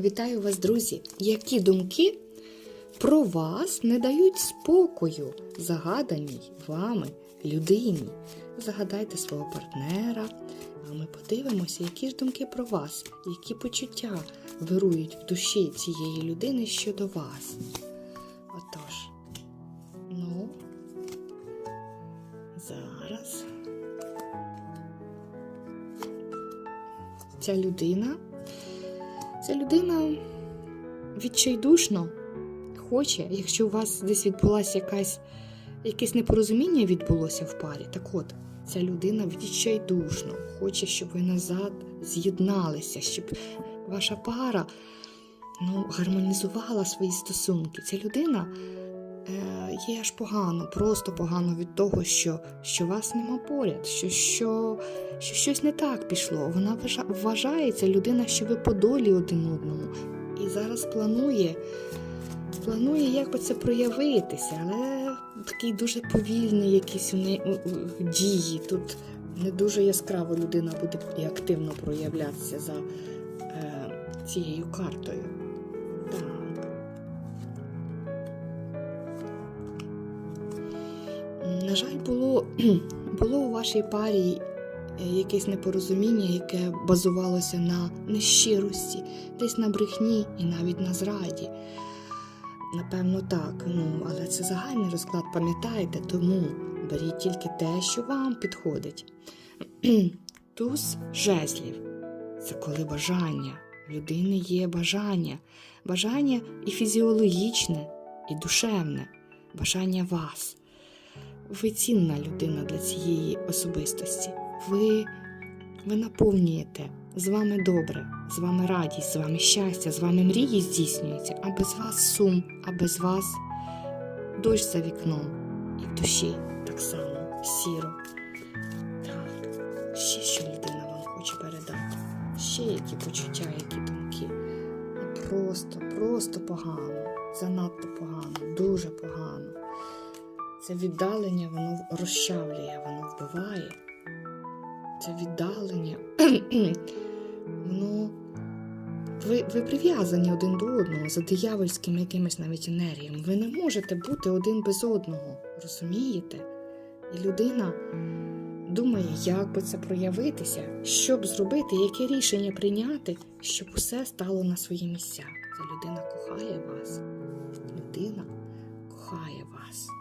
Вітаю вас, друзі! Які думки про вас не дають спокою загаданій вами людині? Загадайте свого партнера, а ми подивимося, які ж думки про вас, які почуття вирують в душі цієї людини щодо вас. Отож, ну, зараз. Ця людина Ця людина відчайдушно хоче, якщо у вас десь відбулася якась, якесь непорозуміння відбулося в парі, так от, ця людина відчайдушно хоче, щоб ви назад з'єдналися, щоб ваша пара ну, гармонізувала свої стосунки. Ця людина є аж погано, просто погано від того, що, що вас нема поряд, що, що, що щось не так пішло. Вона вважа- вважає людина, що ви по долі один одному. І зараз планує, планує, як би це проявитися, але такий дуже повільний якісь у неї дії. Тут не дуже яскраво людина буде активно проявлятися за е, цією картою. На жаль, було, було у вашій парі е, якесь непорозуміння, яке базувалося на нещирості, десь на брехні і навіть на зраді. Напевно, так, ну, але це загальний розклад, пам'ятайте, тому беріть тільки те, що вам підходить. Туз жезлів це коли бажання. В людини є бажання. Бажання і фізіологічне, і душевне, бажання вас. Ви цінна людина для цієї особистості. Ви, ви наповнюєте з вами добре, з вами радість, з вами щастя, з вами мрії здійснюються, а без вас сум, а без вас дощ за вікном і в душі так само сіро. Так, ще що людина вам хоче передати, ще які почуття, які думки. Просто, просто погано, занадто погано, дуже погано. Це віддалення, воно розчавлює, воно вбиває. Це віддалення. воно. Ви, ви прив'язані один до одного за диявольськими якимись навіть енергіями. Ви не можете бути один без одного. Розумієте? І людина думає, як би це проявитися, що б зробити, яке рішення прийняти, щоб усе стало на свої місця. Ця людина кохає вас. Людина кохає вас.